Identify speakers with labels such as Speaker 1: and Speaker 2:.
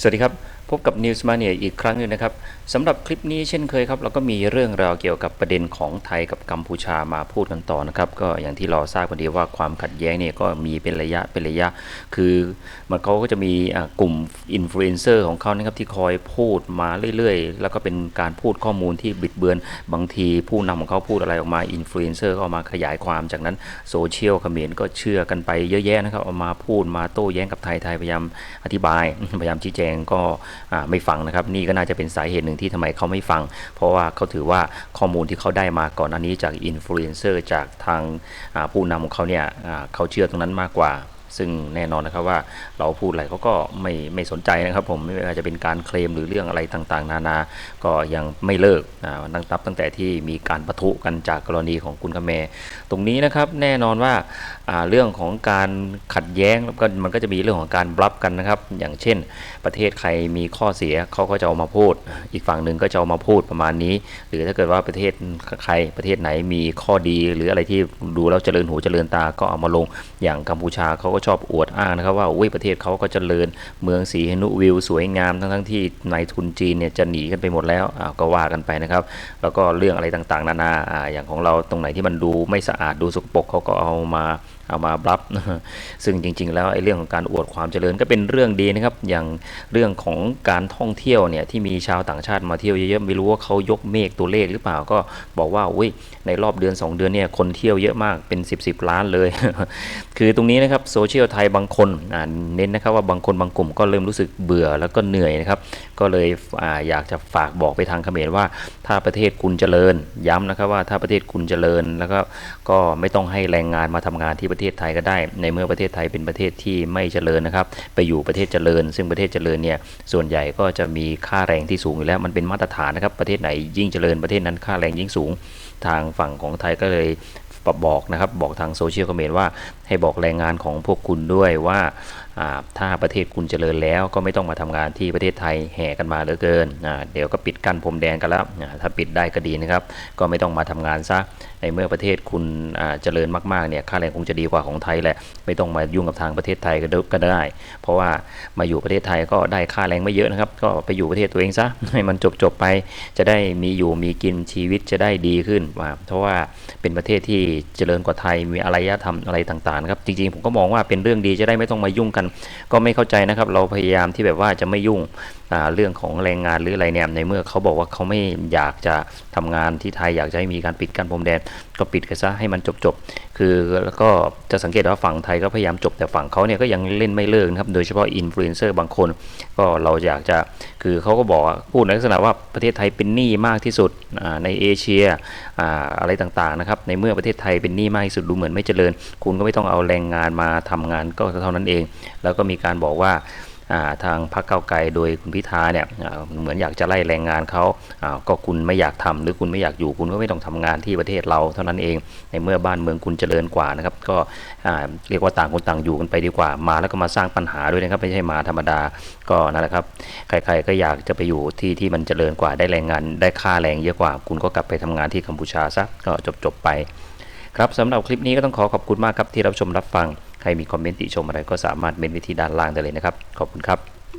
Speaker 1: สวัสดีครับ พบกับ News Mania อีกครั้งหนึ่งนะครับสำหรับคลิปนี้เช่นเคยครับเราก็มีเรื่องราวเกี่ยวกับประเด็นของไทยกับกัมพูชามาพูดกันต่อนะครับก็อย่างที่เราทราบกันดีว่าความขัดแย้งเนี่ยก็มีเป็นระยะเป็นระยะ คือมันเขาก็จะมีกลุ่มอินฟลูเอนเซอร์ของเขานะครับที่คอยพูดมาเรื่อยๆ แล้วก็เป็นการพูดข้อมูลที่บิดเบือนบางทีผู้นำของเขาพูดอะไรออกมาอินฟลูเอนเซอร์ก็ามาขยายความจากนั้นโซเชียลเขมรก็เชื่อกันไปเยอะแยะนะครับเอามาพูดมาโต้แย้งกับไทยไทยพยายามอธิบายพยายามชี้แจงก็ไม่ฟังนะครับ นี่ก็น่าจะเป็นสาเหตุหนึ่งที่ทำไมเขาไม่ฟัง เพราะว่าเขาถือว่าข้อมูลที่เขาได้มาก่อนอันนี้จากอินฟลูเอนเซอร์จากทางผู้นำของเขาเนี่ยเขาเชื่อตรงนั้นมากกว่า ซึ่งแน่นอนนะครับว่าเราพูดอะไรเขาก็ไม่ไม่สนใจนะครับ ผมไม่ว่าจะเป็นการเคลมหรือเรื่องอะไรต่างๆ นานา ก็ยังไม่เลิกอ่าตั้งตับตั้งแต่ที่มีการประทุกันจากกรณีของคุณกระแมตรงนี้นะครับแน่นอนว่าอ่าเรื่องของการขัดแย้งแล้วก็มันก็จะมีเรื่องของการบลับกันนะครับ อย่างเช่น ประเทศใครมีข้อเสียเขาก็จะเอามาพูด อีกฝั่งหนึ่งก็จะเอามาพูดประมาณนี้ หรือถ้าเกิดว่าประเทศใครประเทศไหนมีข้อดี หรืออะไรที่ดูแล้วเจริญหูเจริญตาก็เอามาลงอย่างกัมพูชาเขาก็ชอบอวดอ้างนะครับว่าอุ้ยประเทศเขาก็เจริญเมืองสีหนุวิวสวยงามทั้งทั้งที่นายทุนจีนเนี่ยจะหนีกันไปหมดแล้วก็ว่ากันไปนะครับ แล้วก็เรื่องอะไรต่างๆ นานาอย่างของเราตรงไหนที่มันดูไม่สะอาดดูสกปรกเขาก็เอามาเอามาบลับ ซึ่งจริง ๆ แล้วไอ้เรื่องของการอวดความเจริญก็เป็นเรื่องดีนะครับ อย่างเรื่องของการท่องเที่ยวเนี่ยที่มีชาวต่างชาติมาเที่ยวเยอะๆ ไม่รู้ว่าเขายกเมฆตัวเลขหรือเปล่า ก็บอกว่าอุ้ยในรอบเดือน 2 เดือนเนี่ยคนเที่ยวเยอะมากเป็น 10 10ล้านเลย คือตรงนี้นะครับโซเชียลไทยบางคนเน้นนะครับว่าบางคนบางกลุ่มก็เริ่มรู้สึกเบื่อแล้วก็เหนื่อยนะครับ ก็เลยออยากจะฝากบอกไปทางเขมรว่า ถ้าประเทศคุณเจริญย้ำนะครับว่าถ้าประเทศคุณเจริญแล้วก็ก็ไม่ต้องให้แรงงานมาทำงานที่ประเทศไทยก็ได้ ในเมื่อประเทศไทยเป็นประเทศที่ไม่เจริญนะครับ ไปอยู่ประเทศเจริญ ซึ่งประเทศเจริญเนี่ยส่วนใหญ่ก็จะมีค่าแรงที่สูงอยู่แล้วมันเป็นมาตรฐานนะครับประเทศไหนยิ่งเจริญประเทศนั้นค่าแรงยิ่งสูงทางฝั่งของไทยก็เลยบอกนะครับบอกทางโซเชียลคอมเมนต์ว่าให้บอกแรงงานของพวกคุณด้วยว่าถ้าประเทศคุณเจริญแล้วก็ไม่ต้องมาทำงานที่ประเทศไทยแห่กันมาเหลือเกิน เดี๋ยวก็ปิดกั้นพรมแดนกันแล้ว ถ้าปิดได้ก็ดีนะครับ ก็ไม่ต้องมาทำงานซะ ในเมื่อประเทศคุณเจริญมากๆเนี่ย ค่าแรงคงจะดีกว่าของไทยแหละ ไม่ต้องมายุ่งกับทางประเทศไทยก็ได้ก็ได้ เพราะว่ามาอยู่ประเทศไทยก็ได้ค่าแรงไม่เยอะนะครับ ก็ไปอยู่ประเทศตัวเองซะ ให้มันจบๆไป จะได้มีอยู่มีกินชีวิตจะได้ดีขึ้น เพราะว่าเป็นประเทศที่เจริญกว่าไทย มีอารยธรรมอะไรต่างๆครับ จริงๆผมก็มองว่าเป็นเรื่องดีจะได้ไม่ต้องมายุ่งกัน ก็ไม่เข้าใจนะครับ เราพยายามที่แบบว่าจะไม่ยุ่งเรื่องของแรงงานหรืออะไรเนี่ยในเมื่อเขาบอกว่าเขาไม่อยากจะทำงานที่ไทยอยากจะให้มีการปิดกั้นพรมแดน ก็ปิดกันซะให้มันจบ คือแล้วก็จะสังเกตว่าฝั่งไทยก็พยายามจบแต่ฝั่งเขาเนี่ยก็ยังเล่นไม่เลิกนะครับ โดยเฉพาะอินฟลูเอนเซอร์บางคน ก็เราอยากจะคือเขาก็บอกพูดในลักษณะว่าประเทศไทยเป็นหนี้มากที่สุดในเอเชียอะไรต่างๆนะครับในเมื่อประเทศไทยเป็นหนี้มากที่สุดดูเหมือนไม่เจริญ คุณก็ไม่ต้องเอาแรงงานมาทำงานก็เท่านั้นเอง แล้วก็มีการบอกว่า ทางพรรคเก้าไกลโดยคุณพิธาเนี่ยเหมือนอยากจะไล่แรงงานเขาก็คุณไม่อยากทำหรือคุณไม่อยากอยู่คุณก็ไม่ต้องทำงานที่ประเทศเราเท่านั้นเอง ในเมื่อบ้านเมืองคุณเจริญกว่านะครับก็เรียกว่าต่างคนต่างอยู่กันไปดีกว่ามาแล้วก็มาสร้างปัญหาด้วยนะครับไม่ใช่มาธรรมดาก็นั่นแหละครับใครๆก็อยากจะไปอยู่ที่ที่มันเจริญกว่าได้แรงงานได้ค่าแรงเยอะกว่า คุณก็กลับไปทำงานที่กัมพูชาซะก็จบๆไป ครับสำหรับคลิปนี้ก็ต้องขอขอบคุณมากครับที่รับชมรับฟัง ใครมีคอมเมนต์ติชมอะไรก็สามารถเมนไว้ที่ด้านล่างได้เลยนะครับ ขอบคุณครับ